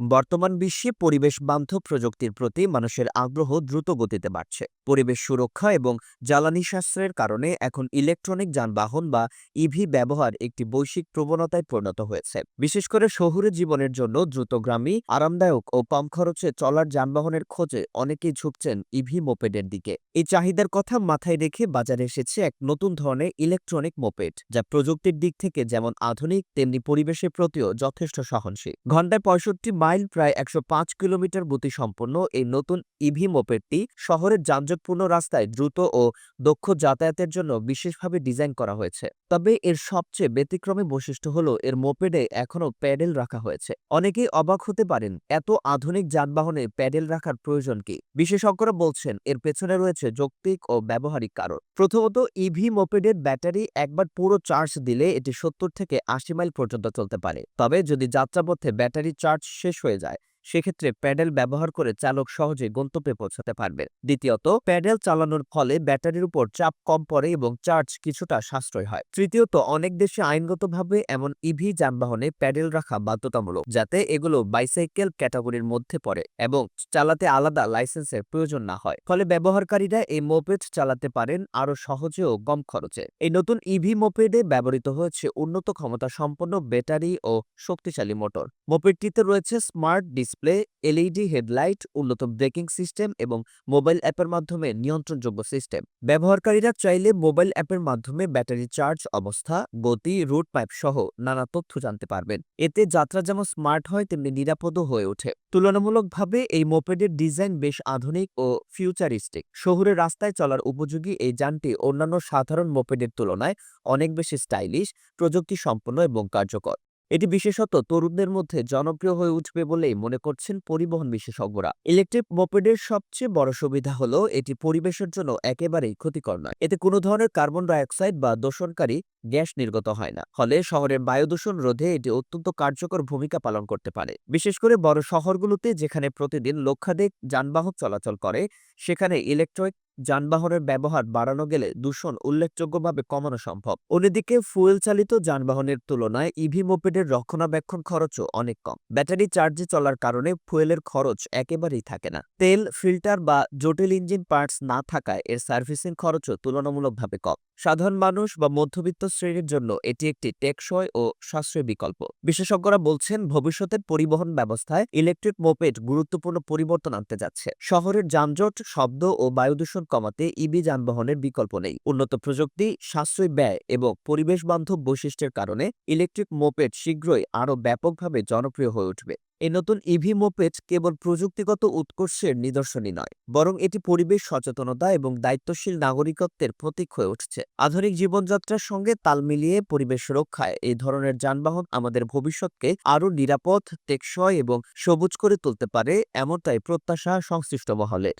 বর্তমান বিশ্বে পরিবেশ বান্ধব প্রযুক্তির প্রতি মানুষের আগ্রহ দ্রুত গতিতে বাড়ছে। পরিবেশ সুরক্ষা এবং জ্বালানি সাশ্রয়ের কারণে এখন ইলেকট্রনিক যানবাহন বা ইভি ব্যবহার একটি বৈশ্বিক প্রবণতায় পরিণত হয়েছে। বিশেষ করে শহুরে জীবনের জন্য দ্রুতগ্রামী আরামদায়ক ও কম খরচে চলার যানবাহনের খোঁজে অনেকেই ঝুঁকছেন ইভি মোপেডের দিকে। এই চাহিদার কথা মাথায় রেখে বাজারে এসেছে এক নতুন ধরনের ইলেকট্রনিক মোপেড, যা প্রযুক্তির দিক থেকে যেমন আধুনিক, তেমনি পরিবেশের প্রতিও যথেষ্ট সহনশীল। ঘন্টায় পঁয়ষট্টি মাইল প্রায় একশো পাঁচ কিলোমিটার গতি সম্পন্ন এই নতুন ইভি মোপেডটি শহরের যানজটপূর্ণ রাস্তায় দ্রুত ও দক্ষ যাতায়াতের জন্য বিশেষভাবে ডিজাইন করা হয়েছে। তবে এর সবচেয়ে ব্যতিক্রমী বৈশিষ্ট্য হল এর মোপেডে এখনও প্যাডেল রাখা হয়েছে। অনেকেই অবাক হতে পারেন, এত আধুনিক যানবাহনে প্যাডেল রাখার প্রয়োজন কি? বিশেষজ্ঞরা বলছেন, এর পেছনে রয়েছে যৌক্তিক ও ব্যবহারিক কারণ। প্রথমত, ইভি মোপেডের ব্যাটারি একবার পুরো চার্জ দিলে এটি সত্তর থেকে আশি মাইল পর্যন্ত চলতে পারে। তবে যদি যাত্রাপথে ব্যাটারি চার্জ শেষ হয়ে যায়। সেক্ষেত্রে প্যাডেল ব্যবহার করে চালক সহজে গন্তব্যে পৌঁছাতে পারবে দ্বিতীয়ত, প্যাডেল চালানোর ফলে ব্যাটারির উপর চাপ কম পড়ে এবং চার্জ কিছুটা সাশ্রয় হয়। তৃতীয়ত, অনেক দেশে আইনগতভাবে এমন ইভি যানবাহনে প্যাডেল রাখা বাধ্যতামূলক, যাতে এগুলো বাইসাইকেল ক্যাটাগরির মধ্যে পড়ে এবং চালাতে আলাদা লাইসেন্সের প্রয়োজন না হয়। ফলে ব্যবহারকারীরা এই মোপেড চালাতে পারেন আরও সহজে ও কম খরচে। এই নতুন ইভি মোপেডে ব্যবহৃত হয়েছে উন্নত ক্ষমতা সম্পন্ন ব্যাটারি ও শক্তিশালী মোটর। মোপেডটিতে রয়েছে স্মার্ট ডিসপ্লে এলইডি, হেডলাইট, উন্নত ব্রেকিং সিস্টেম এবং মোবাইল অ্যাপের মাধ্যমে নিয়ন্ত্রণযোগ্য সিস্টেম। ব্যবহারকারীরা চাইলে মোবাইল অ্যাপের মাধ্যমে ব্যাটারি চার্জ, অবস্থা, গতি, রুট পাইপ সহ নানা তথ্য জানতে পারবেন। এতে যাত্রা যেমন স্মার্ট হয়, তেমনি নিরাপদও হয়ে ওঠে। তুলনামূলকভাবে এই মোপেডের ডিজাইন বেশ আধুনিক ও ফিউচারিস্টিক। শহুরে রাস্তায় চলার উপযোগী এই যানটি অন্যান্য সাধারণ মোপেডের তুলনায় অনেক বেশি স্টাইলিশ প্রযুক্তি সম্পন্ন এবং কার্যকর। এটি বিশেষত তরুণদের মধ্যে জনপ্রিয় হয়ে উঠবে বলেই মনে করছেন পরিবহন বিশেষজ্ঞরা। ইলেকট্রিক মোপেডের সবচেয়ে বড় সুবিধা হলো এটি পরিবেশের জন্য একেবারেই ক্ষতিকর নয়। এতে কোনো ধরনের কার্বন ডাইঅক্সাইড বা দূষণকারী গ্যাস নির্গত হয় না। ফলে শহরের বায়ু দূষণ রোধে এটি অত্যন্ত কার্যকর ভূমিকা পালন করতে পারে। বিশেষ করে বড় শহরগুলোতে যেখানে প্রতিদিন লক্ষাধিক যানবাহন চলাচল করে, সেখানে ইলেকট্রিক যানবাহনের ব্যবহার বাড়ানো গেলে দূষণ উল্লেখযোগ্যভাবে কমানো সম্ভব। অন্যদিকে ফুয়েল চালিত যানবাহনের তুলনায় ইভি মোপেডের রক্ষণাবেক্ষণ খরচও অনেক কম। ব্যাটারি চার্জে চলার কারণে ফুয়েলের খরচ একেবারেই থাকে না। তেল, ফিল্টার বা জটিল ইঞ্জিন পার্টস না থাকায় এর সার্ভিসিং খরচও তুলনামূলকভাবে কম। সাধারণ মানুষ বা মধ্যবিত্ত শ্রেণির জন্য এটি একটি টেকসই ও সাশ্রয়ী বিকল্প। বিশেষজ্ঞরা বলছেন, ভবিষ্যতের পরিবহন ব্যবস্থায় ইলেকট্রিক মোপেড গুরুত্বপূর্ণ পরিবর্তন আনতে যাচ্ছে। শহরের যানজট, শব্দ ও বায়ু দূষণ কমাতে ইবি যানবাহনের বিকল্প নেই। উন্নত প্রযুক্তি, সাশ্রয়ী ব্যয় এবং পরিবেশ বান্ধব বৈশিষ্ট্যের কারণে ইলেকট্রিক মোপেড শীঘ্রই আরও ব্যাপকভাবে জনপ্রিয় হয়ে উঠবে। এই নতুন ইভি মোপেজ কেবল প্রযুক্তিগত উৎকর্ষের নিদর্শনই নয়, বরং এটি পরিবেশ সচেতনতা এবং দায়িত্বশীল নাগরিকত্বের প্রতীক হয়ে উঠছে। আধুনিক জীবনযাত্রার সঙ্গে তাল মিলিয়ে পরিবেশ রক্ষায় এই ধরনের যানবাহন আমাদের ভবিষ্যৎকে আরও নিরাপদ টেকসয় এবং সবুজ করে তুলতে পারে, এমনটাই প্রত্যাশা সংশ্লিষ্ট মহলের।